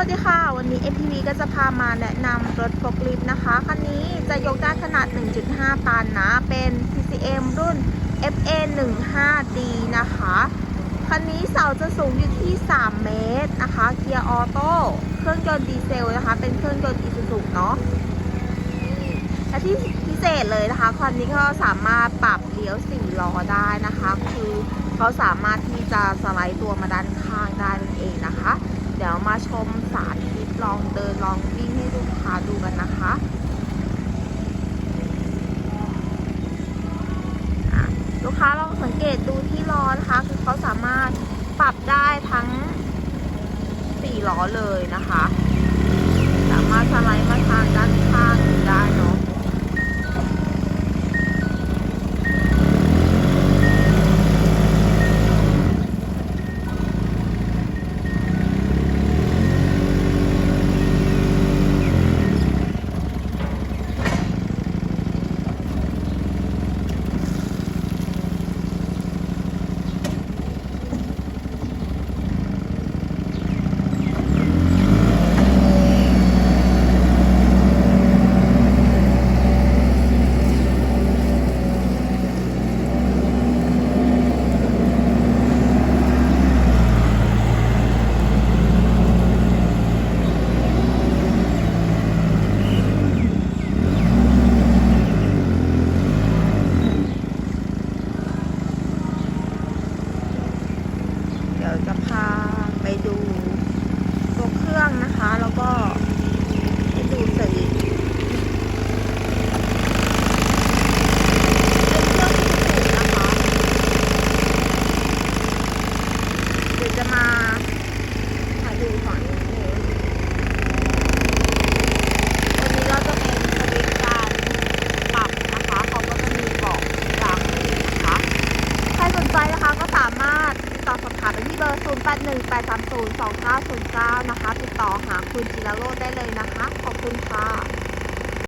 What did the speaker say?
วัสดีค่ะ วันนี้ MPV ก็จะพามาแนะนำรถฟกลิฟต์นะคะ คันนี้จะยกได้ขนาด 1.5 ตันนะ เป็น CCM รุ่น FA 1 5 D นะคะ คันนี้เสาจะสูงอยู่ที่ 3 เมตรนะคะ เกียร์ออโต้ เครื่องยนต์ดีเซลนะคะ เป็นเครื่องยนต์อีซูซุเนาะและที่พิเศษเลยนะคะ คันนี้ก็สามารถปรับเลี้ยวสี่ล้อได้นะคะ คือเขาสามารถที่จะสไลด์ตัวมาด้านข้างได้นั่นเองนะคะ เดี๋ยวมาชมสาธิตลองเดินลองวิ่งให้ลูกค้าดูกันนะคะะลูกค้าลองสังเกตดูที่ล้อนะคะ คือเขาสามารถปรับได้ทั้งสี่ล้อเลยนะคะ สามารถสไลด์มาทางด้านข้างได้เนาะ เดี๋ยวจะพาไปดูตัวเครื่องนะคะ แล้วก็ให้ดูสวิตช์เป็นเครื่องที่ถูกนะคะ เดี๋ยดูก่อนนิดนึงตัวนี้เราจะเป็นสวิตช์การปรับนะคะเขาก็จะมีบอกกลางให้นะคะ ใครสนใจนะคะก็สามารถติดต่อสอบถามไปที่เบอร์ 0818302909 นะคะ ติดต่อหาคุณจิรโรจน์ได้เลยนะคะ ขอบคุณค่ะ